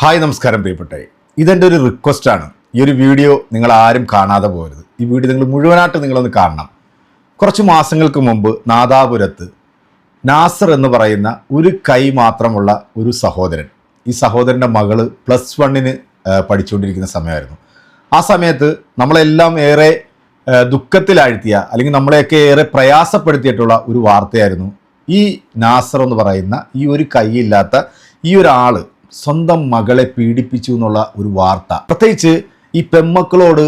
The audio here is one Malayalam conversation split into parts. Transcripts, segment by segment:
ഹായ് നമസ്കാരം പ്രിയപ്പെട്ടെ ഇതെന്റെ ഒരു റിക്വസ്റ്റാണ് ഈ ഒരു വീഡിയോ നിങ്ങൾ ആരും കാണാതെ പോകരുത്. ഈ വീഡിയോ നിങ്ങൾ മുഴുവനായിട്ട് നിങ്ങളൊന്ന് കാണണം. കുറച്ച് മാസങ്ങൾക്ക് മുമ്പ് നാദാപുരത്ത് നാസർ എന്ന് പറയുന്ന ഒരു കൈ മാത്രമുള്ള ഒരു സഹോദരൻ ഈ സഹോദരന്റെ മകൾ പ്ലസ് വണ്ണിന് പഠിച്ചുകൊണ്ടിരിക്കുന്ന സമയമായിരുന്നു. ആ സമയത്ത് നമ്മളെല്ലാം ഏറെ ദുഃഖത്തിലാഴ്ത്തിയ അല്ലെങ്കിൽ നമ്മളെയൊക്കെ ഏറെ പ്രയാസപ്പെടുത്തിയിട്ടുള്ള ഒരു വാർത്തയായിരുന്നു ഈ നാസർ എന്ന് പറയുന്ന ഈ ഒരു കൈയില്ലാത്ത ഈ ഒരാൾ സ്വന്തം മകളെ പീഡിപ്പിച്ചു എന്നുള്ള ഒരു വാർത്ത. പ്രത്യേകിച്ച് ഈ പെമ്മക്കളോട്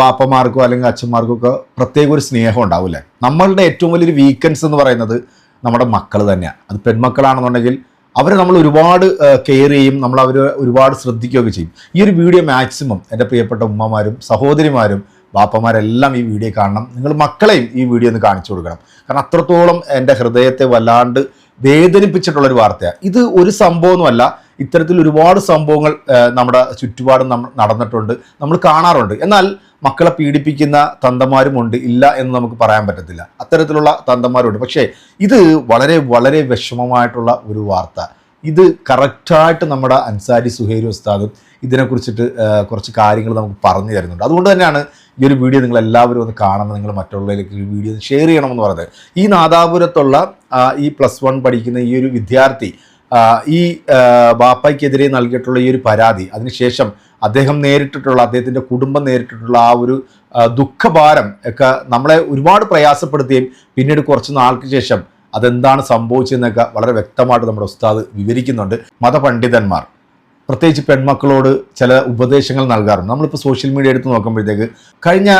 ബാപ്പമാർക്കോ അല്ലെങ്കിൽ അച്ഛന്മാർക്കോ ഒക്കെ പ്രത്യേക ഒരു സ്നേഹം ഉണ്ടാവില്ലേ. നമ്മളുടെ ഏറ്റവും വലിയൊരു വീക്കൻസ് എന്ന് പറയുന്നത് നമ്മുടെ മക്കൾ തന്നെയാണ് അത് പെൺമക്കളാണെന്നുണ്ടെങ്കിൽ അവരെ നമ്മൾ ഒരുപാട് കെയർ ചെയ്യും നമ്മൾ അവർ ഒരുപാട് ശ്രദ്ധിക്കുകയൊക്കെ ചെയ്യും. ഈ ഒരു വീഡിയോ മാക്സിമം എന്റെ പ്രിയപ്പെട്ട ഉമ്മമാരും സഹോദരിമാരും ബാപ്പമാരെല്ലാം ഈ വീഡിയോ കാണണം. നിങ്ങൾ മക്കളെയും ഈ വീഡിയോ ഒന്ന് കാണിച്ചു കൊടുക്കണം. കാരണം അത്രത്തോളം എന്റെ ഹൃദയത്തെ വല്ലാണ്ട് വേദനിപ്പിച്ചിട്ടുള്ളൊരു വാർത്തയാണ് ഇത് ഒരു സംഭവമൊന്നുമല്ല. ഇത്തരത്തിൽ ഒരുപാട് സംഭവങ്ങൾ നമ്മുടെ ചുറ്റുപാടും നടന്നിട്ടുണ്ട്. നമ്മൾ കാണാറുണ്ട്. എന്നാൽ മക്കളെ പീഡിപ്പിക്കുന്ന തന്തമാരുമുണ്ട് ഇല്ല എന്ന് നമുക്ക് പറയാൻ പറ്റത്തില്ല. അത്തരത്തിലുള്ള തന്തമാരുണ്ട് പക്ഷേ ഇത് വളരെ വളരെ വിഷമമായിട്ടുള്ള ഒരു വാർത്ത. ഇത് കറക്റ്റായിട്ട് നമ്മുടെ അൻസാരി സുഹേരി ഉസ്താദും ഇതിനെക്കുറിച്ചിട്ട് കുറച്ച് കാര്യങ്ങൾ നമുക്ക് പറഞ്ഞു തരുന്നുണ്ട്. അതുകൊണ്ട് തന്നെയാണ് ഈ ഒരു വീഡിയോ നിങ്ങൾ എല്ലാവരും ഒന്ന് കാണണം നിങ്ങൾ മറ്റുള്ളവരിലേക്ക് ഈ വീഡിയോ ഷെയർ ചെയ്യണമെന്ന് പറയുന്നത്. ഈ നാദാപുരത്തുള്ള ഈ പ്ലസ് വൺ പഠിക്കുന്ന ഈ ഒരു വിദ്യാർത്ഥി ഈ ബാപ്പയ്ക്കെതിരെ നൽകിയിട്ടുള്ള ഈ ഒരു പരാതി അതിനുശേഷം അദ്ദേഹം നേരിട്ടിട്ടുള്ള അദ്ദേഹത്തിന്റെ കുടുംബം നേരിട്ടിട്ടുള്ള ആ ഒരു ദുഃഖഭാരം ഒക്കെ നമ്മളെ ഒരുപാട് പ്രയാസപ്പെടുത്തുകയും പിന്നീട് കുറച്ച് നാൾക്ക് ശേഷം അതെന്താണ് സംഭവിച്ചതെന്നൊക്കെ വളരെ വ്യക്തമായിട്ട് നമ്മുടെ ഉസ്താദ് വിവരിക്കുന്നുണ്ട്. മതപണ്ഡിതന്മാർ. പ്രത്യേകിച്ച് പെൺമക്കളോട് ചില ഉപദേശങ്ങൾ നൽകാറുണ്ട്. നമ്മളിപ്പോൾ സോഷ്യൽ മീഡിയ എടുത്ത് നോക്കുമ്പോഴത്തേക്ക് കഴിഞ്ഞ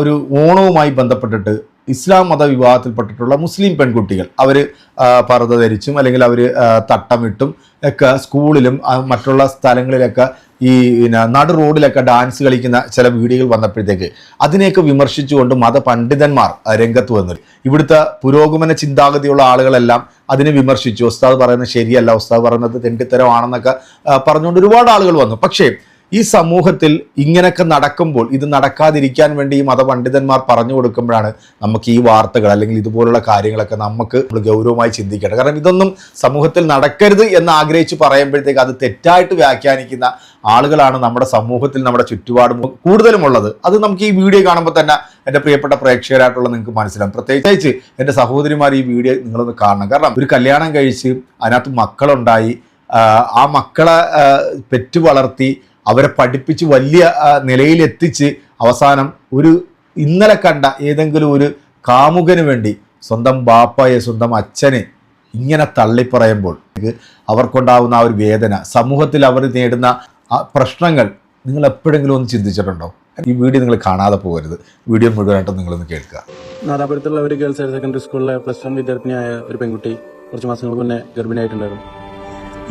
ഒരു ഓണവുമായി ബന്ധപ്പെട്ടിട്ട് ഇസ്ലാം മത വിഭാഗത്തിൽപ്പെട്ടിട്ടുള്ള മുസ്ലിം പെൺകുട്ടികൾ. അവർ പർദ്ദ ധരിച്ചും അല്ലെങ്കിൽ അവർ തട്ടമിട്ടും ഒക്കെ സ്കൂളിലും മറ്റുള്ള സ്ഥലങ്ങളിലൊക്കെ ഈ പിന്നെ നടു റോഡിലൊക്കെ ഡാൻസ് കളിക്കുന്ന ചില വീഡിയോകൾ വന്നപ്പോഴത്തേക്ക് അതിനെയൊക്കെ വിമർശിച്ചുകൊണ്ട് മതപണ്ഡിതന്മാർ രംഗത്ത് വന്നു. ഇവിടുത്തെ പുരോഗമന ചിന്താഗതിയുള്ള ആളുകളെല്ലാം അതിനെ വിമർശിച്ചു. ഉസ്താദ് പറയുന്നത് ശരിയല്ല ഉസ്താദ് പറയുന്നത് തെണ്ടിത്തരമാണെന്നൊക്കെ പറഞ്ഞുകൊണ്ട് ഒരുപാട് ആളുകൾ വന്നു. പക്ഷേ ഈ സമൂഹത്തിൽ ഇങ്ങനെയൊക്കെ നടക്കുമ്പോൾ ഇത് നടക്കാതിരിക്കാൻ വേണ്ടി ഈ മതപണ്ഡിതന്മാർ പറഞ്ഞു കൊടുക്കുമ്പോഴാണ് നമുക്ക് ഈ വാർത്തകൾ അല്ലെങ്കിൽ ഇതുപോലുള്ള കാര്യങ്ങളൊക്കെ നമുക്ക് ഗൗരവമായി ചിന്തിക്കേണ്ടത്. കാരണം ഇതൊന്നും സമൂഹത്തിൽ നടക്കരുത് എന്ന് ആഗ്രഹിച്ച് പറയുമ്പോഴത്തേക്ക് അത് തെറ്റായിട്ട് വ്യാഖ്യാനിക്കുന്ന ആളുകളാണ് നമ്മുടെ സമൂഹത്തിൽ നമ്മുടെ ചുറ്റുപാടും കൂടുതലുമുള്ളത്. അത് നമുക്ക് ഈ വീഡിയോ കാണുമ്പോൾ തന്നെ എന്റെ പ്രിയപ്പെട്ട പ്രേക്ഷകരായിട്ടുള്ള നിങ്ങൾക്ക് മനസ്സിലാവും. പ്രത്യേകിച്ച് എന്റെ സഹോദരിമാർ ഈ വീഡിയോ നിങ്ങളൊന്ന് കാണണം. കാരണം ഒരു കല്യാണം കഴിച്ച് അതിനകത്ത് മക്കളുണ്ടായി ആ, മക്കളെ പെറ്റു വളർത്തി അവരെ പഠിപ്പിച്ച് വലിയ നിലയിലെത്തിച്ച് അവസാനം ഒരു ഇന്നലെ കണ്ട ഏതെങ്കിലും ഒരു കാമുകന് വേണ്ടി സ്വന്തം ബാപ്പയെ സ്വന്തം അച്ഛനെ ഇങ്ങനെ തള്ളിപ്പറയുമ്പോൾ അവർക്കുണ്ടാവുന്ന ആ ഒരു വേദന സമൂഹത്തിൽ അവർ നേടുന്ന പ്രശ്നങ്ങൾ നിങ്ങൾ എപ്പോഴെങ്കിലും ഒന്ന് ചിന്തിച്ചിട്ടുണ്ടോ? ഈ വീഡിയോ നിങ്ങൾ കാണാതെ പോകരുത്. വീഡിയോ മുഴുവനായിട്ട് നിങ്ങളൊന്ന് കേൾക്കുക. നാദാപുരത്തുള്ള ഒരു ഗേൾസ് ഹയർ സെക്കൻഡറി സ്കൂളിലെ പ്ലസ് വൺ വിദ്യാർത്ഥിനിയായ ഒരു പെൺകുട്ടി കുറച്ച് മാസങ്ങൾക്ക് മുന്നേ ഗർഭിണിയായിട്ടുണ്ടായിരുന്നു.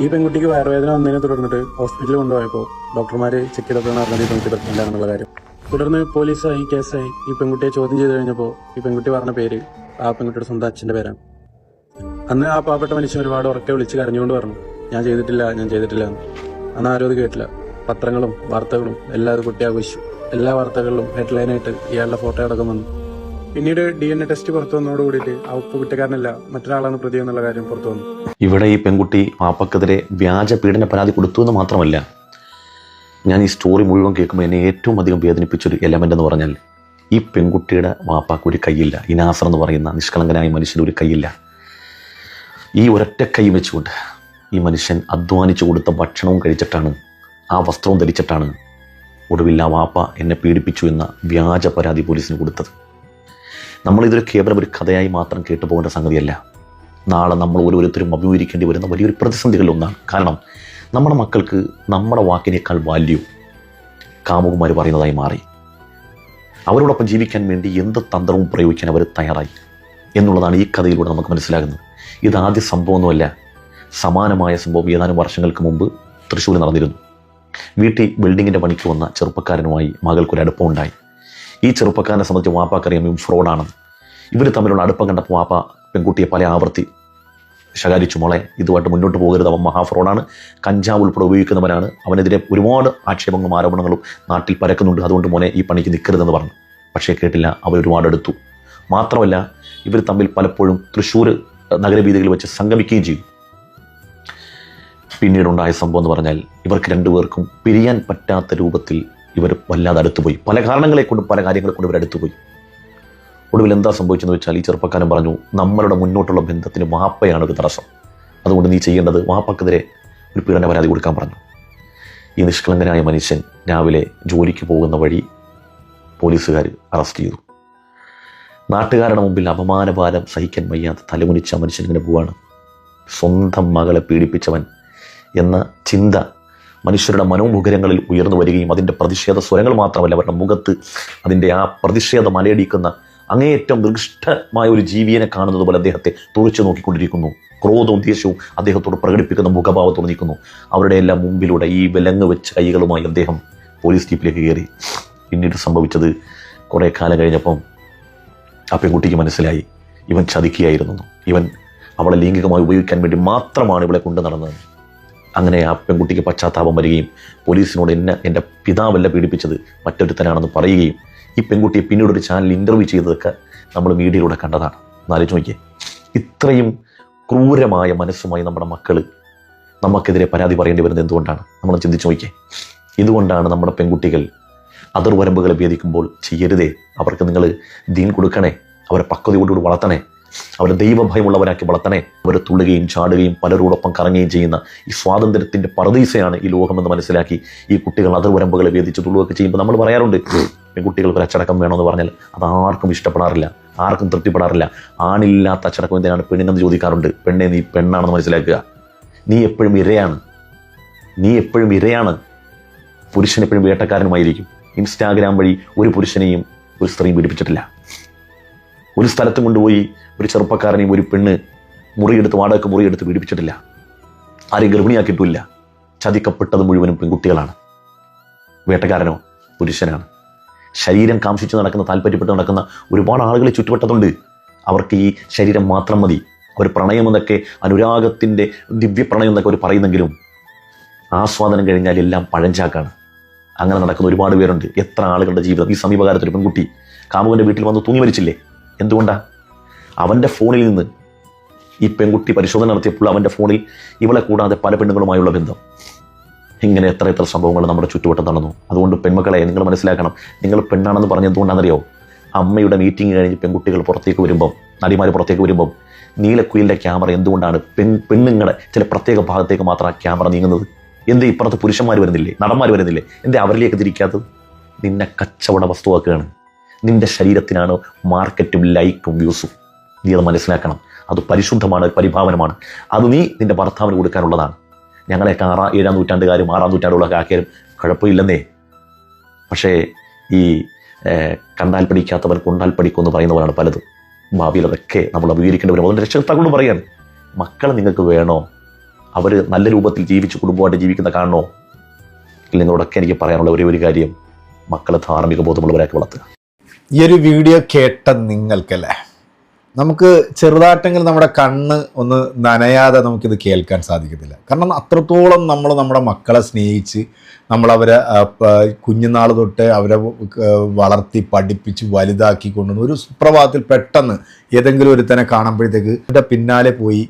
ഈ പെൺകുട്ടിക്ക് വയറുവേദന വന്നതിനെ തുടർന്നിട്ട് ഹോസ്പിറ്റലിൽ കൊണ്ടുപോയപ്പോൾ ഡോക്ടർമാര് ചെക്ക് ചെയ്തപ്പോഴാണ് അറിഞ്ഞത് ഈ പെൺകുട്ടി പ്രശ്നമില്ലാന്നുള്ള കാര്യം. തുടർന്ന് പോലീസായി കേസായി ഈ പെൺകുട്ടിയെ ചോദ്യം ചെയ്ത് കഴിഞ്ഞപ്പോൾ ഈ പെൺകുട്ടി പറഞ്ഞ പേര് ആ പെൺകുട്ടിയുടെ സ്വന്തം അച്ഛന്റെ പേരാണ്. അന്ന് ആ പാവപ്പെട്ട മനുഷ്യൻ ഒരുപാട് ഉറക്കെ വിളിച്ച് കരഞ്ഞുകൊണ്ട് പറഞ്ഞു ഞാൻ ചെയ്തിട്ടില്ല ഞാൻ ചെയ്തിട്ടില്ല എന്ന്. അന്ന് ആരും അത് കേട്ടില്ല. പത്രങ്ങളും വാർത്തകളും എല്ലാവരും കുട്ടി ആഘോഷിച്ചു എല്ലാ വാർത്തകളിലും ഹെഡ്ലൈനായിട്ട് ഇയാളുടെ ഫോട്ടോ അടക്കം വന്നു. പിന്നീട് ഡി എൻ എ ടെസ്റ്റ് പുറത്തു വന്നതോട് കൂടിയിട്ട് ആ ഉപ്പ് കുറ്റക്കാരനല്ല മറ്റൊരാളാണ് പ്രതി എന്നുള്ള കാര്യം പുറത്തു വന്നു. ഇവിടെ ഈ പെൺകുട്ടി പാപ്പക്കെതിരെ വ്യാജ പീഡന പരാതി കൊടുത്തു എന്ന് മാത്രമല്ല ഞാൻ ഈ സ്റ്റോറി മുഴുവൻ കേൾക്കുമ്പോൾ എന്നെ ഏറ്റവും അധികം വേദനിപ്പിച്ചൊരു എലമെന്റ് എന്ന് പറഞ്ഞാൽ ഈ പെൺകുട്ടിയുടെ വാപ്പാക്ക് ഒരു കൈയില്ല ഇനാസർ നാസർ എന്ന് പറയുന്ന നിഷ്കളങ്കനായ മനുഷ്യന് ഒരു കൈയില്ല ഈ ഒരൊറ്റ കൈ വെച്ചുകൊണ്ട് ഈ മനുഷ്യൻ അധ്വാനിച്ചു കൊടുത്ത ഭക്ഷണവും കഴിച്ചിട്ടാണ് ആ വസ്ത്രവും ധരിച്ചിട്ടാണ് ഒടുവിൽ ആ വാപ്പ എന്നെ പീഡിപ്പിച്ചു എന്ന വ്യാജ പരാതി പോലീസിന് കൊടുത്തത്. നമ്മളിതൊരു കേവലം ഒരു കഥയായി മാത്രം കേട്ടു പോകേണ്ട സംഗതിയല്ല. നാളെ നമ്മൾ ഓരോരുത്തരും അഭിമുഖീകരിക്കേണ്ടി വരുന്ന വലിയൊരു പ്രതിസന്ധികളിൽ ഒന്നാണ് കാരണം നമ്മുടെ മക്കൾക്ക് നമ്മുടെ വാക്കിനേക്കാൾ വാല്യൂ കാമുകുമാർ പറയുന്നതായി മാറി. അവരോടൊപ്പം ജീവിക്കാൻ വേണ്ടി എന്ത് തന്ത്രവും പ്രയോഗിക്കാൻ അവർ തയ്യാറായി എന്നുള്ളതാണ് ഈ കഥയിലൂടെ നമുക്ക് മനസ്സിലാകുന്നത്. ഇത് ആദ്യ സംഭവമൊന്നുമല്ല. സമാനമായ സംഭവം ഏതാനും വർഷങ്ങൾക്ക് മുമ്പ് തൃശ്ശൂരിൽ നടന്നിരുന്നു. വീട്ടിൽ ബിൽഡിങ്ങിന്റെ പണിക്ക് വന്ന ചെറുപ്പക്കാരനുമായി മകൾക്കൊരു അടുപ്പമുണ്ടായി. ഈ ചെറുപ്പക്കാരനെ സംബന്ധിച്ച് വാപ്പാക്കറിയാം ഇവൻ ഫ്രോഡാണെന്ന്. ഇവർ തമ്മിലുള്ള അടുപ്പം കണ്ടപ്പോൾ വാപ്പ പെൺകുട്ടിയെ പല ആവർത്തി ശകാരിച്ചു മോളെ ഇതുമായിട്ട് മുന്നോട്ട് പോകരുത്. അവൻ മഹാഫ്രോഡാണ്. കഞ്ചാവ് ഉൾപ്പെടെ ഉപയോഗിക്കുന്നവനാണ്. അവനെതിരെ ഒരുപാട് ആക്ഷേപങ്ങളും ആരോപണങ്ങളും നാട്ടിൽ പരക്കുന്നുണ്ട്. അതുകൊണ്ട് മോനെ ഈ പണിക്ക് നിൽക്കരുതെന്ന് പറഞ്ഞു. പക്ഷേ കേട്ടില്ല അവർ ഒരുപാട് എടുത്തു മാത്രമല്ല ഇവർ തമ്മിൽ പലപ്പോഴും തൃശ്ശൂർ നഗരവീതികളിൽ വെച്ച് സംഗമിക്കുകയും ചെയ്തു പിന്നീടുണ്ടായ സംഭവം എന്ന് പറഞ്ഞാൽ ഇവർക്ക് രണ്ടുപേർക്കും പിരിയാൻ പറ്റാത്ത രൂപത്തിൽ ഇവർ വല്ലാതെ അടുത്തുപോയി. പല കാരണങ്ങളെ കൊണ്ടും പല കാര്യങ്ങളെ കൊണ്ടും ഇവർ അടുത്തുപോയി. ഒടുവിൽ എന്താ സംഭവിച്ചെന്ന് വെച്ചാൽ ഈ ചെറുപ്പക്കാരൻ പറഞ്ഞു നമ്മളുടെ മുന്നോട്ടുള്ള ബന്ധത്തിന് മാപ്പയാണ് ഒരു തടസ്സം. അതുകൊണ്ട് നീ ചെയ്യേണ്ടത് വാപ്പക്കെതിരെ ഒരു പീഡന പരാതി കൊടുക്കാൻ പറഞ്ഞു. ഈ നിഷ്കളങ്കനായ മനുഷ്യൻ രാവിലെ ജോലിക്ക് പോകുന്ന വഴി പോലീസുകാർ അറസ്റ്റ് ചെയ്തു. നാട്ടുകാരുടെ മുമ്പിൽ അപമാനഭാരം സഹിക്കാൻ വയ്യാത്ത തലമുനിച്ച മനുഷ്യൻ ഇങ്ങനെ പോവാണ്. സ്വന്തം മകളെ പീഡിപ്പിച്ചവൻ എന്ന ചിന്ത മനുഷ്യരുടെ മനോമുഖരങ്ങളിൽ ഉയർന്നു വരികയും അതിന്റെ പ്രതിഷേധ സ്വരങ്ങൾ മാത്രമല്ല അവരുടെ മുഖത്ത് അതിന്റെ ആ പ്രതിഷേധം അലയടിക്കുന്ന അങ്ങേയറ്റം ദൃഷ്ടമായ ഒരു ജീവിയെ കാണുന്നത് പോലെ അദ്ദേഹത്തെ തുറച്ചു നോക്കിക്കൊണ്ടിരിക്കുന്നു. ക്രോധവും ദേഷ്യവും അദ്ദേഹത്തോട് പ്രകടിപ്പിക്കുന്ന മുഖഭാവത്തോട് നിൽക്കുന്നു. അവരുടെ എല്ലാം മുമ്പിലൂടെ ഈ വിലങ്ങ് വെച്ച കൈകളുമായി അദ്ദേഹം പോലീസ് ജീപ്പിലേക്ക് കയറി. പിന്നീട് സംഭവിച്ചത് കുറേ കാലം കഴിഞ്ഞപ്പം ആ പെൺകുട്ടിക്ക് മനസ്സിലായി. ഇവൻ ചതിക്കുകയായിരുന്നു. ഇവൻ അവളെ ലൈംഗികമായി ഉപയോഗിക്കാൻ വേണ്ടി മാത്രമാണ് ഇവളെ കൊണ്ടു നടന്നത്. അങ്ങനെ ആ പെൺകുട്ടിക്ക് പശ്ചാത്താപം വരികയും പോലീസിനോട് എന്നെ എന്റെ പിതാവല്ല പീഡിപ്പിച്ചത് മറ്റൊരുത്തനാണെന്ന് പറയുകയും ഈ പെൺകുട്ടിയെ പിന്നീട് ഒരു ചാനൽ ഇന്റർവ്യൂ ചെയ്തതൊക്കെ നമ്മൾ മീഡിയയിലൂടെ കണ്ടതാണ്. എന്നാലോചിച്ച് നോക്കിയേ. ഇത്രയും ക്രൂരമായ മനസ്സുമായി നമ്മുടെ മക്കൾ നമുക്കെതിരെ പരാതി പറയേണ്ടി വരുന്നത് എന്തുകൊണ്ടാണ്? നമ്മൾ ചിന്തിച്ച് നോക്കിയേ. ഇതുകൊണ്ടാണ് നമ്മുടെ പെൺകുട്ടികൾ അതിർവരമ്പുകളെ ഭേദിക്കുമ്പോൾ ചെയ്യരുതേ. അവർക്ക് നിങ്ങൾ ദീൻ കൊടുക്കണേ. അവരെ പക്വതയോടുകൂടി വളർത്തണേ. അവരെ ദൈവഭയമുള്ളവരാക്കി വളർത്തണേ. അവരെ തുള്ളുകയും ചാടുകയും പലരോടൊപ്പം കറങ്ങുകയും ചെയ്യുന്ന ഈ സ്വാതന്ത്ര്യത്തിന്റെ പറദീസയാണ് ഈ ലോകമെന്ന് മനസ്സിലാക്കി ഈ കുട്ടികൾ അതിർവരമ്പുകളെ വേദിച്ച് തുള്ളുകയൊക്കെ ചെയ്യുമ്പോൾ നമ്മൾ പറയാറുണ്ട് പെൺകുട്ടികൾക്ക് ഒരു അച്ചടക്കം വേണമെന്ന് പറഞ്ഞാൽ അത് ആർക്കും ഇഷ്ടപ്പെടാറില്ല ആർക്കും തൃപ്തിപ്പെടാറില്ല. ആണില്ലാത്ത അച്ചടക്കം എന്തിനാണ് പെണ്ണിനെന്ന് ചോദിക്കാറുണ്ട്? പെണ്ണെ നീ പെണ്ണാണെന്ന് മനസ്സിലാക്കുക. നീ എപ്പോഴും ഇരയാണ്. നീ എപ്പോഴും ഇരയാണ്. പുരുഷൻ എപ്പോഴും വേട്ടക്കാരനുമായിരിക്കും. ഇൻസ്റ്റാഗ്രാം വഴി ഒരു പുരുഷനെയും ഒരു സ്ത്രീയും പീഡിപ്പിച്ചിട്ടില്ല. ഒരു സ്ഥലത്തും കൊണ്ടുപോയി ഒരു ചെറുപ്പക്കാരനെയും ഒരു പെണ്ണ് മുറിയെടുത്ത് വാടകയ്ക്ക് മുറിയെടുത്ത് പീഡിപ്പിച്ചിട്ടില്ല. ആരെയും ഗർഭിണിയാക്കിയിട്ടില്ല ചതിക്കപ്പെട്ടത് മുഴുവനും പെൺകുട്ടികളാണ്. വേട്ടക്കാരനോ പുരുഷനാണ്. ശരീരം കാംക്ഷിച്ച് നടക്കുന്ന താല്പര്യപ്പെട്ട് നടക്കുന്ന ഒരുപാട് ആളുകൾ ചുറ്റുവട്ടത്തുണ്ട്. അവർക്ക് ഈ ശരീരം മാത്രം മതി. അവർ പ്രണയമെന്നൊക്കെ അനുരാഗത്തിന്റെ ദിവ്യപ്രണയം എന്നൊക്കെ അവർ പറയുന്നെങ്കിലും ആസ്വാദനം കഴിഞ്ഞാൽ എല്ലാം പഴഞ്ചാക്കാണ്. അങ്ങനെ നടക്കുന്ന ഒരുപാട് പേരുണ്ട്. എത്ര ആളുകളുടെ ജീവിതം? ഈ സമീപകാലത്ത് ഒരു പെൺകുട്ടി കാമുകന്റെ വീട്ടിൽ വന്ന് തൂങ്ങി മരിച്ചില്ലേ? എന്തുകൊണ്ടാ? അവന്റെ ഫോണിൽ നിന്ന് ഈ പെൺകുട്ടി പരിശോധന നടത്തിയപ്പോൾ അവന്റെ ഫോണിൽ ഇവളെ കൂടാതെ പല പെണ്ണുങ്ങളുമായുള്ള ബന്ധം. ഇങ്ങനെ എത്ര എത്ര സംഭവങ്ങൾ നമ്മുടെ ചുറ്റുവട്ടം നടന്നു. അതുകൊണ്ട് പെൺമക്കളെ നിങ്ങൾ മനസ്സിലാക്കണം. നിങ്ങൾ പെണ്ണാണെന്ന് പറഞ്ഞത് എന്തുകൊണ്ടാണെന്നറിയോ അമ്മയുടെ മീറ്റിംഗ് കഴിഞ്ഞ് പെൺകുട്ടികൾ പുറത്തേക്ക് വരുമ്പം നടിമാർ പുറത്തേക്ക് വരുമ്പം നീലക്കുയിലിന്റെ ക്യാമറ എന്തുകൊണ്ടാണ് പെൺ പെണ്ണുങ്ങളുടെ ചില പ്രത്യേക ഭാഗത്തേക്ക് മാത്രം ആ ക്യാമറ നീങ്ങുന്നത്? എന്ത് ഇപ്പുറത്ത് പുരുഷന്മാർ വരുന്നില്ലേ? നടന്മാർ വരുന്നില്ലേ? എന്തേ അവരിലേക്ക് തിരിക്കാത്തത്? നിന്നെ കച്ചവട വസ്തുവാക്കുകയാണ്. നിന്റെ ശരീരത്തിനാണ് മാർക്കറ്റും ലൈക്കും വ്യൂസും. നീ അത് മനസ്സിലാക്കണം. അത് പരിശുദ്ധമാണ് പരിഭാവനമാണ്. അത് നീ നിന്റെ ഭർത്താവിന് കൊടുക്കാനുള്ളതാണ്. ഞങ്ങളെയൊക്കെ ആറാം ഏഴാം നൂറ്റാണ്ടുകാരും ആറാം നൂറ്റാണ്ടുകളൊക്കെ ആക്കിയാലും കുഴപ്പമില്ലെന്നേ. പക്ഷേ ഈ കണ്ടാൽ പഠിക്കാത്തവൻ കൊണ്ടാൽ പഠിക്കും എന്ന് പറയുന്നവരാണ് പലതും. ഭാവിയിൽ അതൊക്കെ നമ്മൾ അഭിമുഖീകരിക്കേണ്ടി വരും. അതുകൊണ്ട് രക്ഷകർത്താക്കളോട് പറയാൻ മക്കളെ നിങ്ങൾക്ക് വേണോ? അവർ നല്ല രൂപത്തിൽ ജീവിച്ച് കുടുംബമായിട്ട് ജീവിക്കുന്ന കാണണോ? നിങ്ങളോടൊക്കെ എനിക്ക് പറയാനുള്ള ഒരേ ഒരു കാര്യം മക്കളെ ധാർമ്മിക ബോധമുള്ളവരാക്കി വളർത്തുക. ഈ ഒരു വീഡിയോ കേട്ട നിങ്ങൾക്കല്ലേ? നമുക്ക് ചെറുതായിട്ടെങ്കിലും നമ്മുടെ കണ്ണ് ഒന്ന് നനയാതെ നമുക്കിത് കേൾക്കാൻ സാധിക്കത്തില്ല. കാരണം അത്രത്തോളം നമ്മൾ നമ്മുടെ മക്കളെ സ്നേഹിച്ച് നമ്മളവരെ കുഞ്ഞുനാൾ തൊട്ട് അവരെ വളർത്തി പഠിപ്പിച്ച് വലുതാക്കി കൊണ്ടുവന്ന് ഒരു സുപ്രഭാതത്തിൽ പെട്ടെന്ന് ഏതെങ്കിലും ഒരുത്തനെ കാണുമ്പോഴത്തേക്ക് അവരുടെ പിന്നാലെ പോയി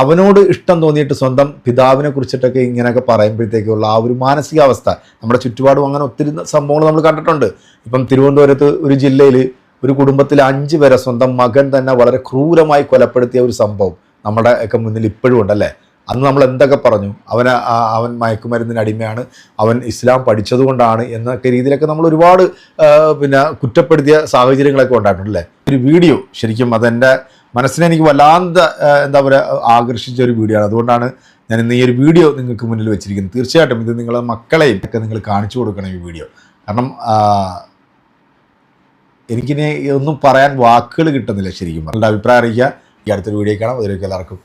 അവനോട് ഇഷ്ടം തോന്നിയിട്ട് സ്വന്തം പിതാവിനെ കുറിച്ചിട്ടൊക്കെ ഇങ്ങനെയൊക്കെ പറയുമ്പോഴത്തേക്കുള്ള ആ ഒരു മാനസികാവസ്ഥ. നമ്മുടെ ചുറ്റുപാടും അങ്ങനെ ഒത്തിരി സംഭവങ്ങൾ നമ്മൾ കണ്ടിട്ടുണ്ട്. ഇപ്പം തിരുവനന്തപുരത്ത് ഒരു ജില്ലയിൽ ഒരു കുടുംബത്തിൽ അഞ്ച് പേരെ സ്വന്തം മകൻ തന്നെ വളരെ ക്രൂരമായി കൊലപ്പെടുത്തിയ ഒരു സംഭവം നമ്മുടെ ഒക്കെ മുന്നിൽ ഇപ്പോഴും ഉണ്ടല്ലേ അന്ന് നമ്മൾ എന്തൊക്കെ പറഞ്ഞു? അവന് അവൻ മയക്കുമരുന്നിന് അടിമയാണ്. അവൻ ഇസ്ലാം പഠിച്ചതുകൊണ്ടാണ് എന്നൊക്കെ രീതിയിലൊക്കെ നമ്മൾ ഒരുപാട് പിന്നെ കുറ്റപ്പെടുത്തിയ സാഹചര്യങ്ങളൊക്കെ ഉണ്ടായിട്ടുണ്ടല്ലേ ഒരു വീഡിയോ ശരിക്കും അതെന്റെ മനസ്സിനെ എനിക്ക് വല്ലാത്ത എന്താ പറയുക ആകർഷിച്ച ഒരു വീഡിയോ ആണ്. അതുകൊണ്ടാണ് ഞാൻ ഇന്ന് ഈ ഒരു വീഡിയോ നിങ്ങൾക്ക് മുന്നിൽ വെച്ചിരിക്കുന്നത്. തീർച്ചയായിട്ടും ഇത് നിങ്ങളെ മക്കളെയും ഒക്കെ നിങ്ങൾ കാണിച്ചു കൊടുക്കണം ഈ വീഡിയോ. കാരണം എനിക്കിനി ഒന്നും പറയാൻ വാക്കുകൾ കിട്ടുന്നില്ല ശരിക്കും നിങ്ങളുടെ അഭിപ്രായം അറിയിക്കുക. ഈ അടുത്തൊരു വീഡിയോ കാണാം. അതിലേക്ക് എല്ലാവർക്കും